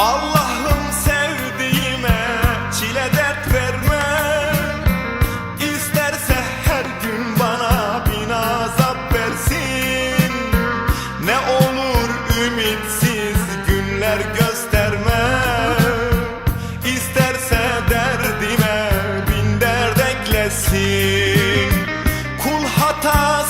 Allah'ım sevdiğime çile verme. İsterse her gün bana bin azap versin. Ne olur ümitsiz günler gösterme. İsterse derdime bin dert Kul hatası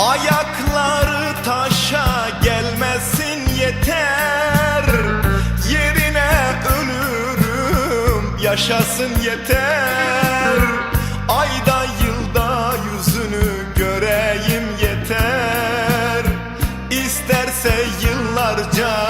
Ayakları taşa gelmesin yeter. Yerine ölürüm yaşasın yeter. Ayda yılda yüzünü göreyim yeter. İsterse yıllarca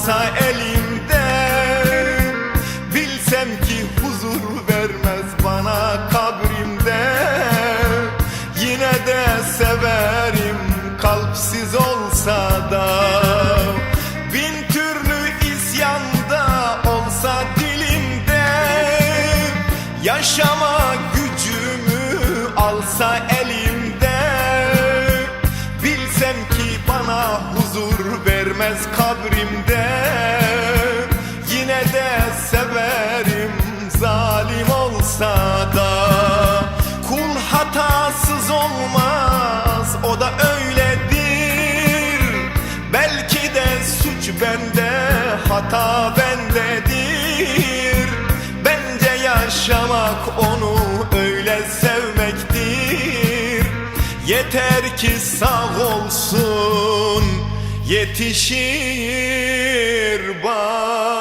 alsa elimde Bilsem ki huzur vermez bana kabrimde. Yine de severim kalpsiz olsa da da öyledir. Belki de suç bende hata bendedir. Bence yaşamak onu öyle sevmektir. Yeter ki sağ olsun yetişir bana